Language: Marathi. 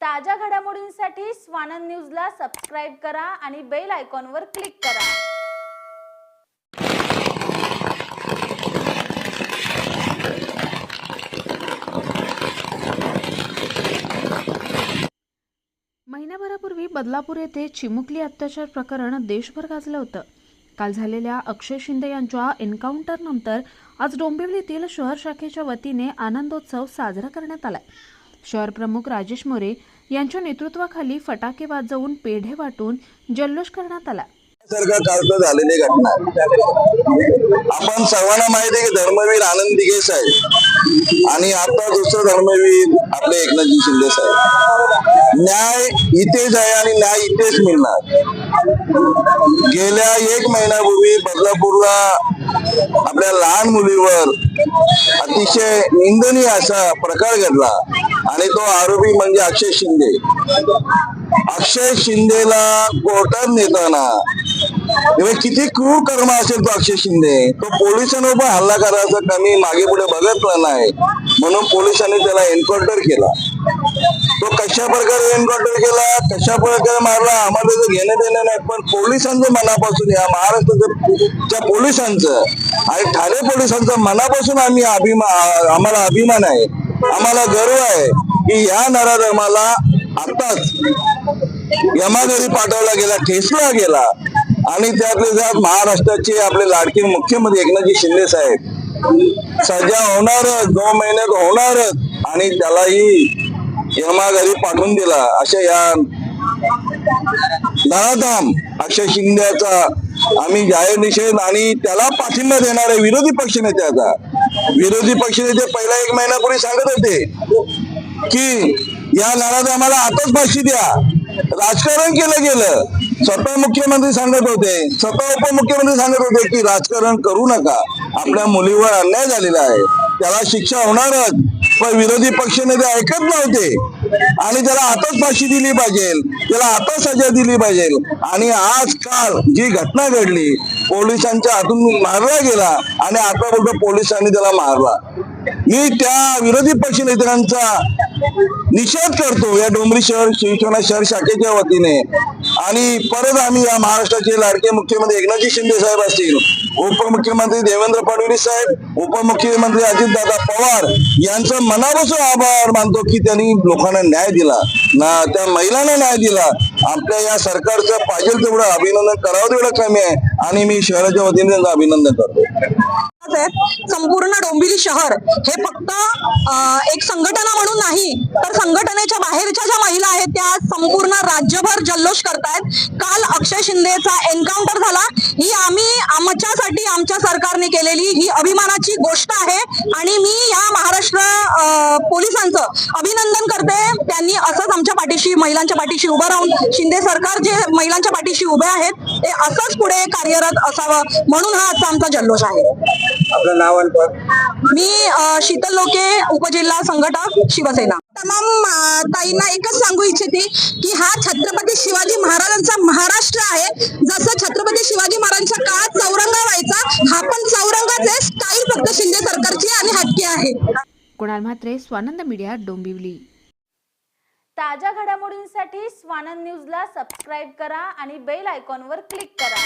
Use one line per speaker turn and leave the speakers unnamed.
ताज्या घडामोडींसाठी स्वानंद न्यूजला सबस्क्राईब करा आणि बेल आयकॉनवर क्लिक करा.
महिन्याभरापूर्वी बदलापूर येथे चिमुकली अत्याचार प्रकरण देशभर गाजलं होतं. काल झालेल्या अक्षय शिंदे यांच्या एन्काउंटरनंतर आज डोंबिवलीतील शहर शाखेच्या वतीने आनंदोत्सव साजरा करण्यात आला शहर प्रमुख राजेश मोरे यांच्या नेतृत्वाखाली फटाके वाजवून पेढे वाटून जल्लोष करण्यात आला.
झालेली घटना आपण सर्वांना माहिती आहे की धर्मवीर आनंद दिघे साहेब आणि आता दुसरं धर्मवीर आपले एकनाथजी शिंदे साहेब. न्याय इथेच आहे आणि न्याय इथेच मिळणार. गेल्या एक महिन्यापूर्वी बदलापूरला आपल्या लहान मुलीवर अतिशय निंदनीय असा प्रकार घडला. आणि तो आरोपी म्हणजे अक्षय शिंदे. अक्षय शिंदेला कोर्टात नेताना तेव्हा किती क्रूर कर्म असेल तो अक्षय शिंदे? तो पोलिसांवर पण हल्ला करायचा कमी मागे पुढे बघत नाही. म्हणून पोलिसांनी त्याला एन्काउंटर केला. तो कशा प्रकारे एन्काउंटर केला कशा प्रकारे मारला आम्हाला त्याचं घेणं देणं नाही पण पोलिसांचं मनापासून या महाराष्ट्राच्या पोलिसांचं आणि ठाणे पोलिसांचं मनापासून आम्ही अभिमान आम्हाला अभिमान आहे आम्हाला गर्व आहे की या नराधमाला आताच यमाघरी पाठवला गेला ठेसला गेला. आणि त्यातले त्यात महाराष्ट्राचे आपले लाडके मुख्यमंत्री एकनाथजी शिंदे साहेब सजा होणारच दोन महिन्यात होणारच आणि त्यालाही यमा घरी पाठवून दिला. अशा या धडाधाम अक्षय शिंदेचा आम्ही जाहीर निषेध आणि त्याला पाठिंबा आहे विरोधी पक्षनेत्याचा विरोधी पक्षनेते पहिला एक महिन्यापूर्वी सांगत होते की या नराधामाला आताच फाशी द्या. राजकारण केलं गेलं. स्वतः मुख्यमंत्री सांगत होते. स्वतः उपमुख्यमंत्री सांगत होते की राजकारण करू नका. आपल्या मुलीवर अन्याय झालेला आहे. त्याला शिक्षा होणारच. पण विरोधी पक्षनेते ऐकत नव्हते. आणि त्याला आताच फाशी दिली पाहिजे. त्याला आताच सजा दिली पाहिजे. आणि आज काल जी घटना घडली पोलिसांच्या हातून मारला गेला आणि आता बोलतो पोलिसांनी त्याला मारला. मी त्या विरोधी पक्षनेत्यांचा निषेध करतो या डोंबरी शहर शिवसेना शहर शाखेच्या वतीने. आणि परत आम्ही या महाराष्ट्राचे लाडके मुख्यमंत्री एकनाथजी शिंदे साहेब असतील उपमुख्यमंत्री देवेंद्र फडणवीस साहेब उपमुख्यमंत्री अजितदादा पवार यांचं मनापासून आभार मानतो की त्यांनी लोकांना न्याय दिला. ना त्या महिलांना न्याय दिला. आपल्या या सरकारचं पाहिजे तेवढं अभिनंदन करावं तेवढं कमी आहे. आणि मी शहराच्या वतीने त्यांचं अभिनंदन करतो.
संपूर्ण डोंबिवली शहर हे फक्त एक संघटना म्हणून नाही तर संघटनेच्या बाहेरच्या ज्या महिला आहेत त्या संपूर्ण राज्यभर जल्लोष करतायत. काल अक्षय शिंदेचा एन्काउंटर झाला. ही आम्ही आमच्यासाठी आमच्या सरकारने केलेली ही अभिमानाची गोष्ट आहे. आणि मी या महाराष्ट्र पोलिसांचं अभिनंदन करते. त्यांनी असंच आमच्या पाठीशी महिलांच्या पाठीशी उभं राहून शिंदे सरकार जे महिलांच्या पाठीशी उभे आहेत ते असंच पुढे कार्यरत असावं म्हणून हा आजचा आमचा जल्लोष आहे.
आपलं नाव
मी शीतल लोके उपजिल्हा संघटक शिवसेना. तमाम ताईंना एकच सांगू इच्छिते की हा छत्रपती शिवाजी महाराजांचा महाराष्ट्र आहे. जसं छत्रपती शिवाजी महाराजांच्या काळात चौरंगा व्हायचा हा पण चौरंगाच आहे स्टाईल फक्त शिंदे सरकारची आणि हटके आहे.
कुणाल म्हात्रे स्वानंद मीडिया डोंबिवली.
ताज्या घडामोडींसाठी स्वानंद न्यूजला सबस्क्राईब करा आणि बेल आयकॉनवर क्लिक करा.